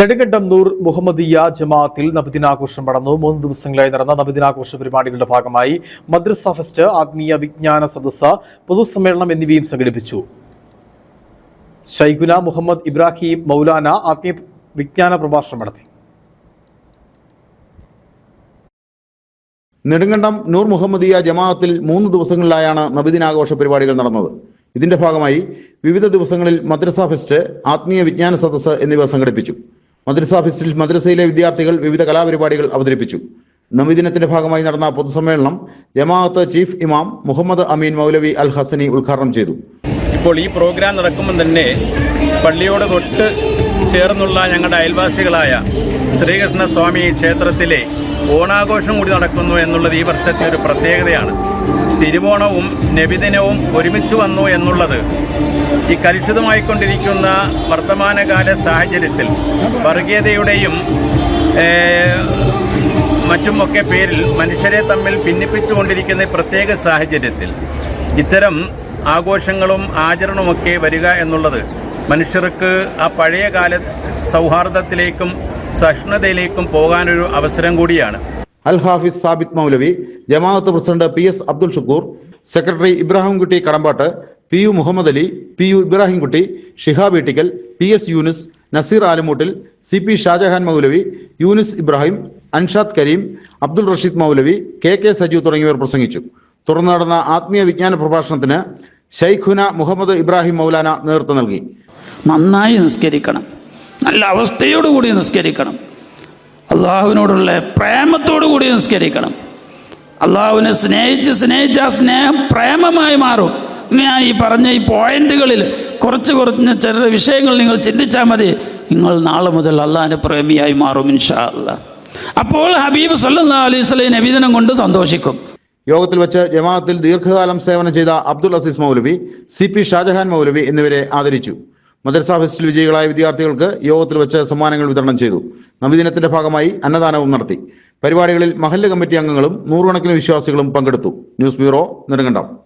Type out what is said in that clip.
നെടുങ്കണ്ടം നൂർ മുഹമ്മദിയ ജമാഅത്തിൽ നബിദിനാഘോഷം നടന്നു. മൂന്ന് ദിവസങ്ങളായി നടന്ന നബിദിനാഘോഷ പരിപാടികളുടെ ഭാഗമായി മദ്രസ ഫെസ്റ്റ് ആത്മീയ വിജ്ഞാന സദസ്സ് പൊതുസമ്മേളനം എന്നിവയും സംഘടിപ്പിച്ചു. ഷൈഖുന മുഹമ്മദ് ഇബ്രാഹിം മൗലാന ആത്മീയ വിജ്ഞാന പ്രഭാഷണം നടത്തി. നെടുങ്കണ്ടം നൂർ മുഹമ്മദിയ ജമാഅത്തിൽ മൂന്ന് ദിവസങ്ങളിലായാണ് നബിദിനാഘോഷ പരിപാടികൾ നടന്നത്. ഇതിന്റെ ഭാഗമായി വിവിധ ദിവസങ്ങളിൽ മദ്രസ ഫെസ്റ്റ് ആത്മീയ വിജ്ഞാന സദസ്സ് എന്നിവ സംഘടിപ്പിച്ചു. മദ്രസ മദ്രസയിലെ വിദ്യാർത്ഥികൾ വിവിധ കലാപരിപാടികൾ അവതരിപ്പിച്ചു. നബിദിനത്തിന്റെ ഭാഗമായി നടന്ന പൊതുസമ്മേളനം ജമാഅത്ത് ചീഫ് ഇമാം മുഹമ്മദ് അമീൻ മൗലവി അൽ ഹസനി ഉദ്ഘാടനം ചെയ്തു. ഇപ്പോൾ ഈ പ്രോഗ്രാം നടക്കുമ്പോൾ തന്നെ പള്ളിയോട് തൊട്ട് ചേർന്നുള്ള ഞങ്ങളുടെ അയൽവാസികളായ ശ്രീകൃഷ്ണ സ്വാമി ക്ഷേത്രത്തിലെ ഓണാഘോഷം കൂടി നടക്കുന്നു എന്നുള്ളത് ഈ വർഷത്തെ ഒരു പ്രത്യേകതയാണ്. തിരുവോണവും നബിദിനവും ഒരുമിച്ച് വന്നു എന്നുള്ളത് ഈ കലുഷിതമായിക്കൊണ്ടിരിക്കുന്ന വർത്തമാനകാല സാഹചര്യത്തിൽ വർഗീയതയുടെയും മറ്റുമൊക്കെ പേരിൽ മനുഷ്യരെ തമ്മിൽ ഭിന്നിപ്പിച്ചുകൊണ്ടിരിക്കുന്ന പ്രത്യേക സാഹചര്യത്തിൽ ഇത്തരം ആഘോഷങ്ങളും ആചരണവുമൊക്കെ വരിക എന്നുള്ളത് മനുഷ്യർക്ക് ആ പഴയ കാല സൗഹാർദ്ദത്തിലേക്കും സഹിഷ്ണുതയിലേക്കും പോകാനൊരു അവസരം കൂടിയാണ്. Al Hafiz Sabith Moulavi Jamaath president P S Abdul Shukoor secretary Ibrahimkutty Kadambattu P U Muhammad Ali P U Ibrahimkutty Shihab Ittikkal P S Younis Nazeer Alumoottil C P Shajahan Moulavi Younis Ibrahim Anshad Kareem Abdul Rasheed Moulavi K K Saju തുടങ്ങിയവർ പ്രസംഗിച്ചു. തുടർന്ന് നടന്ന ആത്മീയ വിജ്ഞാന പ്രഭാഷണത്തിന് ഷെയ്ഖുന മുഹമ്മദ് ഇബ്രാഹിം മൗലാന നേതൃത്വം നൽകി. നന്നായി നിസ്കരിക്കണം. നല്ല അവസ്ഥയോടുകൂടി നിസ്കരിക്കണം. അള്ളാഹുവിനോടുള്ള പ്രേമത്തോടു കൂടി നിസ്കരിക്കണം. അള്ളാഹുവിനെ സ്നേഹിച്ച് സ്നേഹിച്ച് ആ സ്നേഹം പ്രേമമായി മാറും. ഞാൻ ഈ പറഞ്ഞ ഈ പോയിന്റുകളിൽ കുറച്ച് കുറഞ്ഞ ചില വിഷയങ്ങൾ നിങ്ങൾ ചിന്തിച്ചാൽ മതി. നിങ്ങൾ നാളെ മുതൽ അള്ളാഹിന്റെ പ്രേമിയായി മാറും ഇൻഷാ അല്ല അപ്പോൾ ഹബീബ് സല്ലാ അലൈഹി നബീദിനം കൊണ്ട് സന്തോഷിക്കും. യോഗത്തിൽ വെച്ച് ജമാഅത്തിൽ ദീർഘകാലം സേവനം ചെയ്ത അബ്ദുൽ അസീസ് മൗലവി സി പി ഷാജഹാൻ മൗലവി എന്നിവരെ ആദരിച്ചു. മദ്രസ ഫെസ്റ്റിൽ വിജയികളായ വിദ്യാർത്ഥികൾക്ക് യോഗത്തിൽ വെച്ച് സമ്മാനങ്ങൾ വിതരണം ചെയ്തു. നബിദിനത്തിന്റെ ഭാഗമായി അന്നദാനവും നടത്തി. പരിപാടികളിൽ മഹല്ല് കമ്മിറ്റി അംഗങ്ങളും നൂറുകണക്കിന് വിശ്വാസികളും പങ്കെടുത്തു. News bureau Nedumkandam.